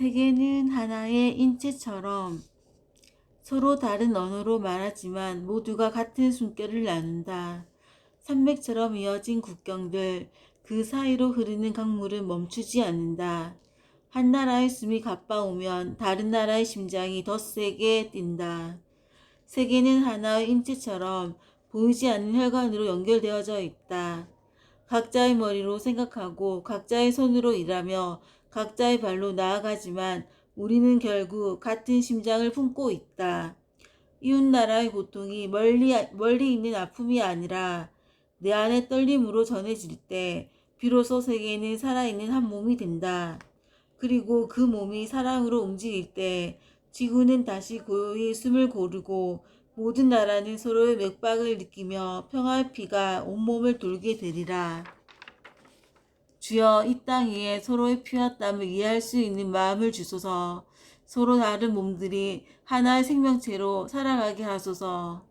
세계는 하나의 인체처럼 서로 다른 언어로 말하지만 모두가 같은 숨결을 나눈다. 산맥처럼 이어진 국경들, 그 사이로 흐르는 강물은 멈추지 않는다. 한 나라의 숨이 가빠오면 다른 나라의 심장이 더 세게 뛴다. 세계는 하나의 인체처럼 보이지 않는 혈관으로 연결되어져 있다. 각자의 머리로 생각하고 각자의 손으로 일하며 각자의 발로 나아가지만 우리는 결국 같은 심장을 품고 있다. 이웃 나라의 고통이 멀리, 멀리 있는 아픔이 아니라 내 안의 떨림으로 전해질 때 비로소 세계는 살아있는 한 몸이 된다. 그리고 그 몸이 사랑으로 움직일 때 지구는 다시 고요히 숨을 고르고 모든 나라는 서로의 맥박을 느끼며 평화의 피가 온몸을 돌게 되리라. 주여 이 땅 위에 서로의 피와 땀을 이해할 수 있는 마음을 주소서. 서로 다른 몸들이 하나의 생명체로 살아가게 하소서